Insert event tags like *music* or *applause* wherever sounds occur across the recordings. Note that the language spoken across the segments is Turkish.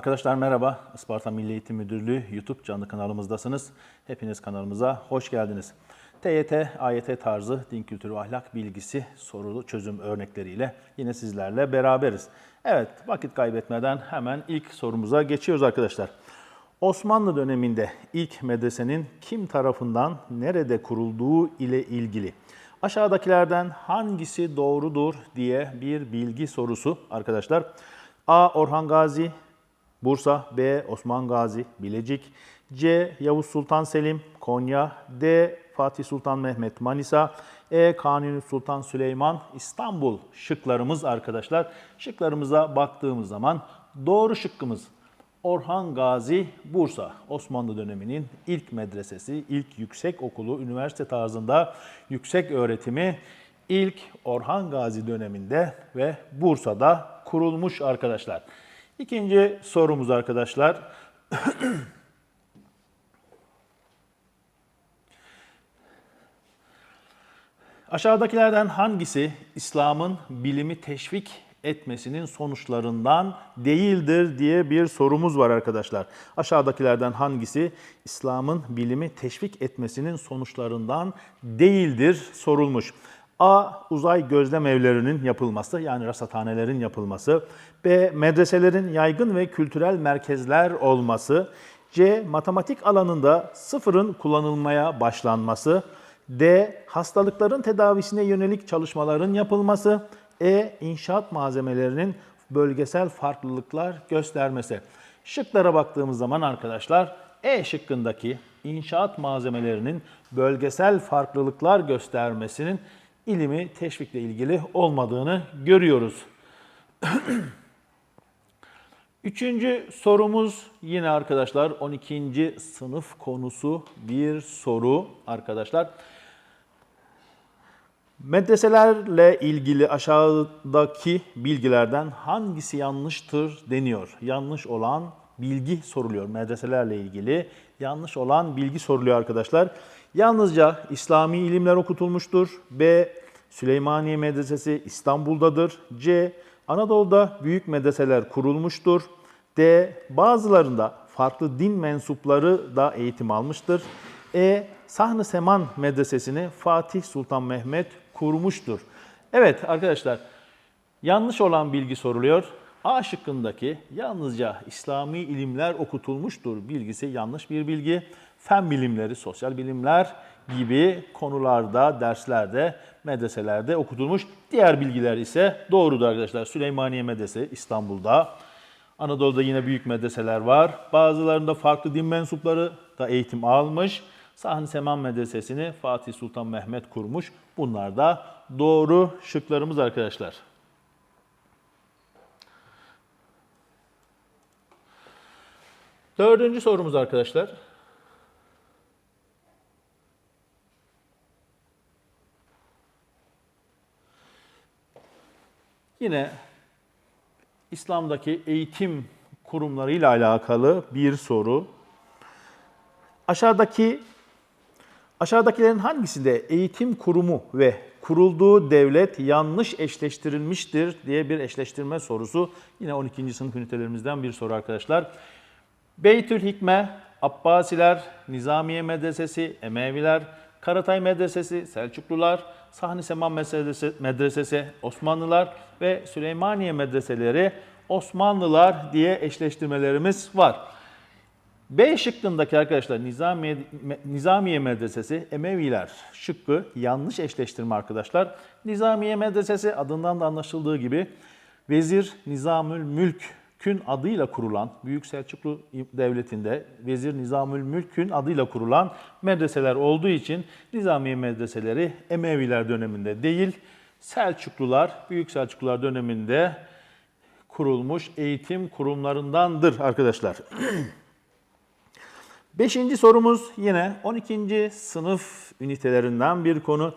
Arkadaşlar merhaba. Isparta Milli Eğitim Müdürlüğü YouTube canlı kanalımızdasınız. Hepiniz kanalımıza hoş geldiniz. TYT, AYT tarzı din kültürü ahlak bilgisi sorulu çözüm örnekleriyle yine sizlerle beraberiz. Evet, vakit kaybetmeden hemen ilk sorumuza geçiyoruz arkadaşlar. Osmanlı döneminde ilk medresenin kim tarafından nerede kurulduğu ile ilgili aşağıdakilerden hangisi doğrudur diye bir bilgi sorusu arkadaşlar. A. Orhan Gazi, Bursa, B. Osman Gazi, Bilecik, C. Yavuz Sultan Selim, Konya, D. Fatih Sultan Mehmet, Manisa, E. Kanuni Sultan Süleyman, İstanbul şıklarımız arkadaşlar. Şıklarımıza baktığımız zaman doğru şıkkımız Orhan Gazi, Bursa. Osmanlı döneminin ilk medresesi, ilk yüksek okulu, üniversite tarzında yüksek öğretimi ilk Orhan Gazi döneminde ve Bursa'da kurulmuş arkadaşlar. İkinci sorumuz arkadaşlar. *clears throat* Aşağıdakilerden hangisi İslam'ın bilimi teşvik etmesinin sonuçlarından değildir diye bir sorumuz var arkadaşlar. Aşağıdakilerden hangisi İslam'ın bilimi teşvik etmesinin sonuçlarından değildir sorulmuş. A. Uzay gözlem evlerinin yapılması yani rasathanelerin yapılması. B. Medreselerin yaygın ve kültürel merkezler olması. C. Matematik alanında sıfırın kullanılmaya başlanması. D. Hastalıkların tedavisine yönelik çalışmaların yapılması. E. İnşaat malzemelerinin bölgesel farklılıklar göstermesi. Şıklara baktığımız zaman arkadaşlar E şıkkındaki inşaat malzemelerinin bölgesel farklılıklar göstermesinin ilimi teşvikle ilgili olmadığını görüyoruz. *clears throat* Üçüncü sorumuz yine arkadaşlar 12. sınıf konusu bir soru arkadaşlar. Medreselerle ilgili aşağıdaki bilgilerden hangisi yanlıştır deniyor. Yanlış olan bilgi soruluyor medreselerle ilgili. Yanlış olan bilgi soruluyor arkadaşlar. Yalnızca İslami ilimler okutulmuştur. B. Süleymaniye Medresesi İstanbul'dadır. C. Anadolu'da büyük medreseler kurulmuştur. D. Bazılarında farklı din mensupları da eğitim almıştır. E. Sahn-ı Seman Medresesi'ni Fatih Sultan Mehmet kurmuştur. Evet arkadaşlar yanlış olan bilgi soruluyor. A şıkkındaki yalnızca İslami ilimler okutulmuştur bilgisi yanlış bir bilgi. Fen bilimleri, sosyal bilimler gibi konularda, derslerde, medreselerde okutulmuş. Diğer bilgiler ise doğrudur arkadaşlar. Süleymaniye Medrese İstanbul'da. Anadolu'da yine büyük medreseler var. Bazılarında farklı din mensupları da eğitim almış. Sahn-ı Seman Medresesi'ni Fatih Sultan Mehmet kurmuş. Bunlar da doğru şıklarımız arkadaşlar. Dördüncü sorumuz arkadaşlar. Yine İslam'daki eğitim kurumlarıyla alakalı bir soru. Aşağıdaki aşağıdakilerin hangisinde eğitim kurumu ve kurulduğu devlet yanlış eşleştirilmiştir diye bir eşleştirme sorusu. Yine 12. sınıf ünitelerimizden bir soru arkadaşlar. Beytül Hikme, Abbasiler, Nizamiye Medresesi, Emeviler, Karatay Medresesi, Selçuklular, Sahni Seman Medresesi, Medresesi, Osmanlılar ve Süleymaniye Medreseleri Osmanlılar diye eşleştirmelerimiz var. B şıkkındaki arkadaşlar Nizamiye, Nizamiye Medresesi Emeviler şıkkı yanlış eşleştirme arkadaşlar. Nizamiye Medresesi adından da anlaşıldığı gibi Vezir Nizamül Mülk'ün adıyla kurulan Büyük Selçuklu Devleti'nde Vezir Nizamül Mülk'ün adıyla kurulan medreseler olduğu için Nizamiye Medreseleri Emeviler döneminde değil Selçuklular, Büyük Selçuklular döneminde kurulmuş eğitim kurumlarındandır arkadaşlar. *clears throat* Beşinci sorumuz yine 12. sınıf ünitelerinden bir konu.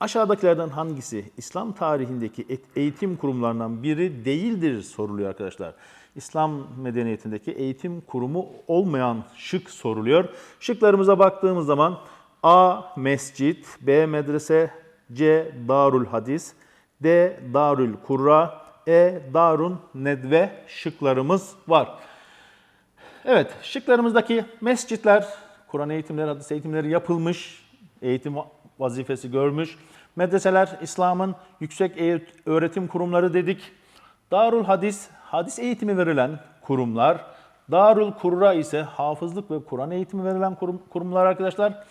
Aşağıdakilerden hangisi İslam tarihindeki eğitim kurumlarından biri değildir soruluyor arkadaşlar. İslam medeniyetindeki eğitim kurumu olmayan şık soruluyor. Şıklarımıza baktığımız zaman A. Mescit, B. Medrese, C. Darul Hadis, D. Darül Kurra, E. Darun Nedve şıklarımız var. Evet, şıklarımızdaki mescitler, Kur'an eğitimleri, hadis eğitimleri yapılmış, eğitim vazifesi görmüş. Medreseler, İslam'ın yüksek öğretim kurumları dedik. Darul Hadis, hadis eğitimi verilen kurumlar. Darul Kurra ise hafızlık ve Kur'an eğitimi verilen kurum- kurumlar arkadaşlar.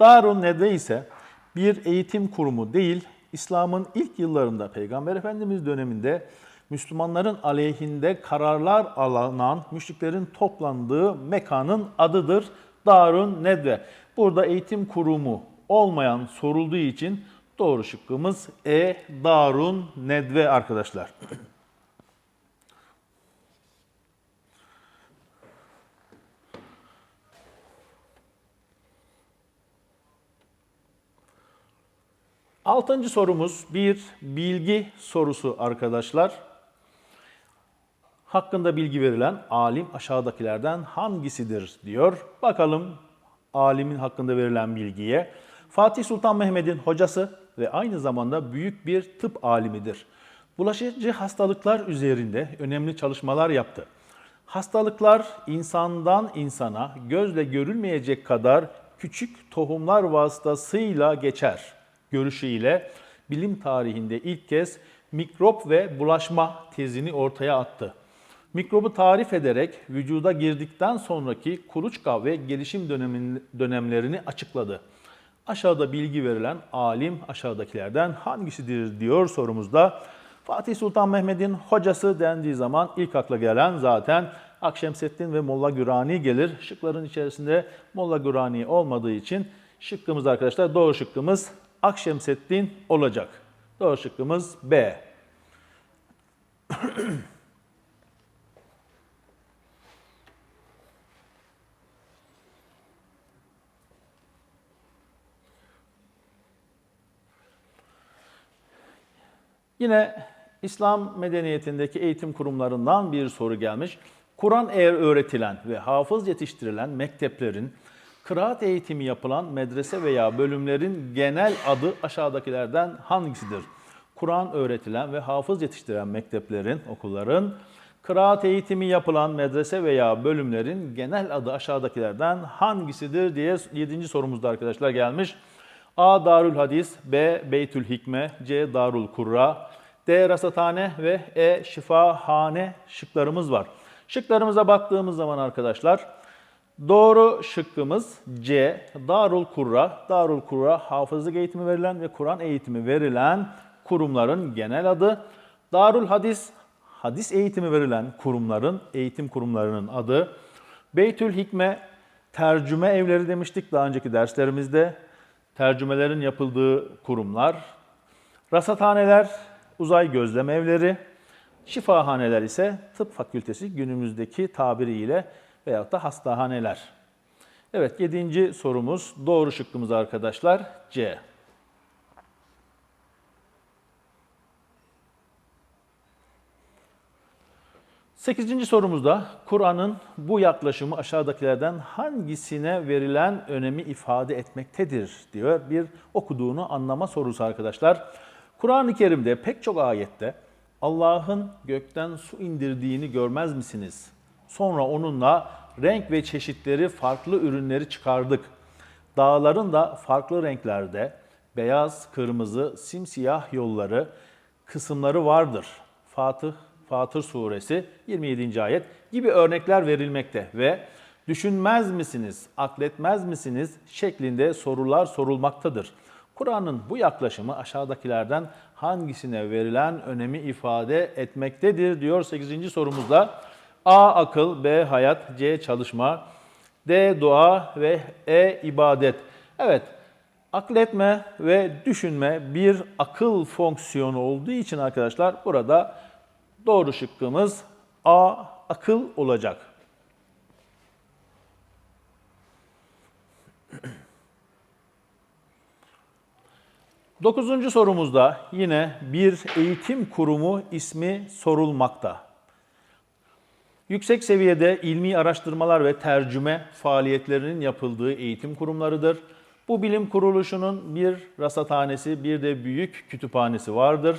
Darul Nedve ise bir eğitim kurumu değil, İslam'ın ilk yıllarında Peygamber Efendimiz döneminde Müslümanların aleyhinde kararlar alınan müşriklerin toplandığı mekanın adıdır Darun Nedve. Burada eğitim kurumu olmayan sorulduğu için doğru şıkkımız E Darun Nedve arkadaşlar. Altıncı sorumuz bir bilgi sorusu arkadaşlar. Hakkında bilgi verilen alim aşağıdakilerden hangisidir diyor. Bakalım alimin hakkında verilen bilgiye. Fatih Sultan Mehmet'in hocası ve aynı zamanda büyük bir tıp alimidir. Bulaşıcı hastalıklar üzerinde önemli çalışmalar yaptı. Hastalıklar insandan insana gözle görülmeyecek kadar küçük tohumlar vasıtasıyla geçer görüşüyle bilim tarihinde ilk kez mikrop ve bulaşma tezini ortaya attı. Mikrobu tarif ederek vücuda girdikten sonraki kuluçka ve gelişim dönemlerini açıkladı. Aşağıda bilgi verilen alim aşağıdakilerden hangisidir diyor sorumuzda. Fatih Sultan Mehmet'in hocası dendiği zaman ilk akla gelen zaten Akşemseddin ve Molla Gürani gelir. Şıkların içerisinde Molla Gürani olmadığı için şıkkımız arkadaşlar doğru şıkkımız Akşemseddin olacak. Doğru şıkkımız B. Yine İslam medeniyetindeki eğitim kurumlarından bir soru gelmiş. Kur'an eğer öğretilen ve hafız yetiştirilen mekteplerin kıraat eğitimi yapılan medrese veya bölümlerin genel adı aşağıdakilerden hangisidir? Kur'an öğretilen ve hafız yetiştiren mekteplerin, okulların kıraat eğitimi yapılan medrese veya bölümlerin genel adı aşağıdakilerden hangisidir diye 7. sorumuzda arkadaşlar gelmiş. A. Darül Hadis, B. Beytül Hikme, C. Darul Kurra, D. Rasathane ve E. Şifahane şıklarımız var. Şıklarımıza baktığımız zaman arkadaşlar doğru şıkkımız C. Darul Kurra. Darul Kurra hafızlık eğitimi verilen ve Kur'an eğitimi verilen kurumların genel adı. Darul Hadis hadis eğitimi verilen kurumların eğitim kurumlarının adı. Beytül Hikme tercüme evleri demiştik daha önceki derslerimizde. Tercümelerin yapıldığı kurumlar. Rasathaneler uzay gözlem evleri. Şifahaneler ise tıp fakültesi günümüzdeki tabiriyle veyahut da hastahaneler. Evet yedinci sorumuz doğru şıkkımız arkadaşlar C. Sekizinci sorumuzda Kur'an'ın bu yaklaşımı aşağıdakilerden hangisine verilen önemi ifade etmektedir diyor. Bir okuduğunu anlama sorusu arkadaşlar. Kur'an-ı Kerim'de pek çok ayette Allah'ın gökten su indirdiğini görmez misiniz? Sonra onunla renk ve çeşitleri farklı ürünleri çıkardık. Dağların da farklı renklerde beyaz, kırmızı, simsiyah yolları, kısımları vardır. Fatih Fatır suresi 27. ayet gibi örnekler verilmekte ve düşünmez misiniz, akletmez misiniz şeklinde sorular sorulmaktadır. Kur'an'ın bu yaklaşımı aşağıdakilerden hangisine verilen önemi ifade etmektedir diyor 8. sorumuzda. A. Akıl, B. Hayat, C. Çalışma, D. Dua ve E. ibadet. Evet, akletme ve düşünme bir akıl fonksiyonu olduğu için arkadaşlar burada doğru şıkkımız A. Akıl olacak. Dokuzuncu sorumuzda yine bir eğitim kurumu ismi sorulmakta. Yüksek seviyede ilmi araştırmalar ve tercüme faaliyetlerinin yapıldığı eğitim kurumlarıdır. Bu bilim kuruluşunun bir rasathanesi, bir de büyük kütüphanesi vardır.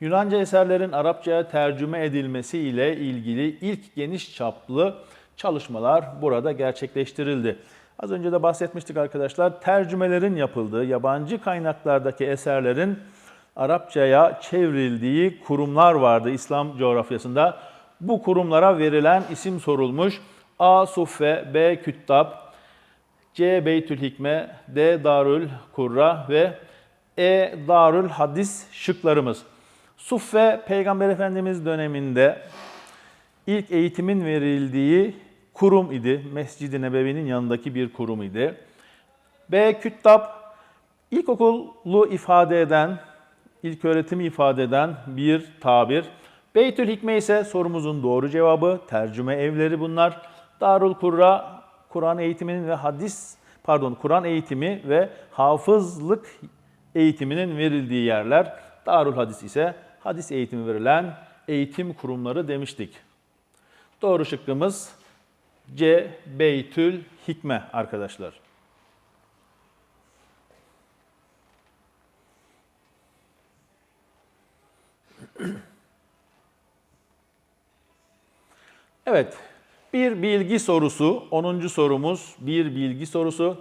Yunanca eserlerin Arapçaya tercüme edilmesi ile ilgili ilk geniş çaplı çalışmalar burada gerçekleştirildi. Az önce de bahsetmiştik arkadaşlar. Tercümelerin yapıldığı, yabancı kaynaklardaki eserlerin Arapçaya çevrildiği kurumlar vardı İslam coğrafyasında. Bu kurumlara verilen isim sorulmuş. A. Suffe, B. Küttab, C. Beytül Hikme, D. Darül Kurra ve E. Darül Hadis şıklarımız. Suffe Peygamber Efendimiz döneminde ilk eğitimin verildiği kurum idi. Mescid-i Nebevi'nin yanındaki bir kurum idi. B. Küttab ilkokulu ifade eden, ilk öğretimi ifade eden bir tabir. Beytül Hikme ise sorumuzun doğru cevabı. Tercüme evleri bunlar. Darul Kurra Kur'an eğitiminin ve hadis pardon Kur'an eğitimi ve hafızlık eğitiminin verildiği yerler. Darul Hadis ise hadis eğitimi verilen eğitim kurumları demiştik. Doğru şıkkımız C. Beytül Hikme arkadaşlar. Evet, bir bilgi sorusu, 10. sorumuz bir bilgi sorusu.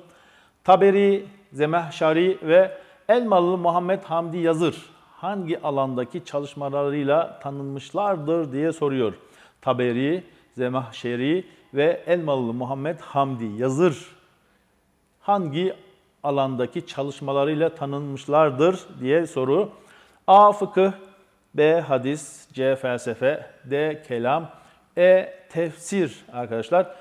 Taberi, Zemehşari ve Elmalı Muhammed Hamdi Yazır hangi alandaki çalışmalarıyla tanınmışlardır diye soruyor. Taberi, Zemahşeri ve Elmalı Muhammed Hamdi Yazır hangi alandaki çalışmalarıyla tanınmışlardır diye soru. A. Fıkıh, B. Hadis, C. Felsefe, D. Kelam, E. Tefsir arkadaşlar.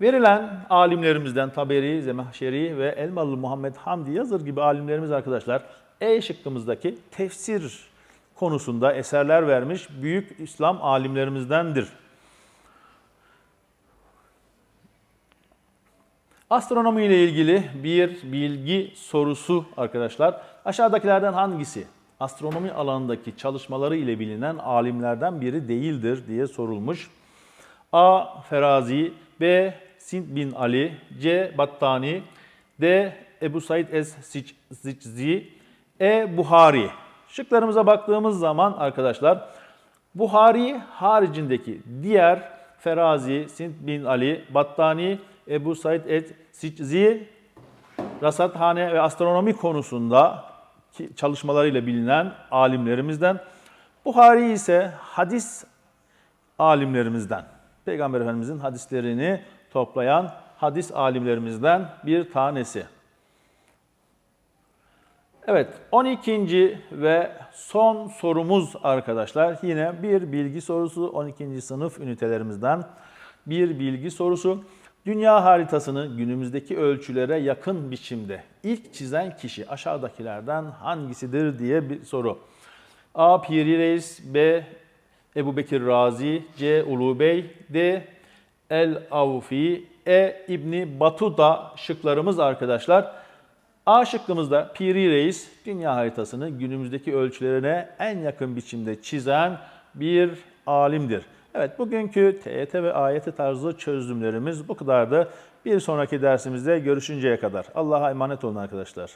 Verilen alimlerimizden Taberi, Zemahşeri ve Elmalı Muhammed Hamdi Yazır gibi alimlerimiz arkadaşlar E şıkkımızdaki tefsir konusunda eserler vermiş büyük İslam alimlerimizdendir. Astronomi ile ilgili bir bilgi sorusu arkadaşlar. Aşağıdakilerden hangisi astronomi alanındaki çalışmaları ile bilinen alimlerden biri değildir diye sorulmuş. A. Ferazi B. Sint bin Ali C. Battani D. Ebu Said Es-Siczi E. Buhari Şıklarımıza baktığımız zaman arkadaşlar Buhari haricindeki diğer Ferazi, Sint bin Ali, Battani, Ebu Said Es-Siczi rasathane ve astronomi konusunda çalışmalarıyla bilinen alimlerimizden. Buhari ise hadis alimlerimizden. Peygamber Efendimizin hadislerini toplayan hadis alimlerimizden bir tanesi. Evet 12. ve son sorumuz arkadaşlar. Yine bir bilgi sorusu 12. sınıf ünitelerimizden bir bilgi sorusu. Dünya haritasını günümüzdeki ölçülere yakın biçimde ilk çizen kişi aşağıdakilerden hangisidir diye bir soru. A. Piri Reis, B. Ebu Bekir Razi, C. Ulu Bey, D. El Avfi, E. İbni Batuta şıklarımız arkadaşlar. A şıkkımızda Piri Reis dünya haritasını günümüzdeki ölçülerine en yakın biçimde çizen bir alimdir. Evet bugünkü TET ve AYT tarzı çözümlerimiz bu kadardı. Bir sonraki dersimizde görüşünceye kadar. Allah'a emanet olun arkadaşlar.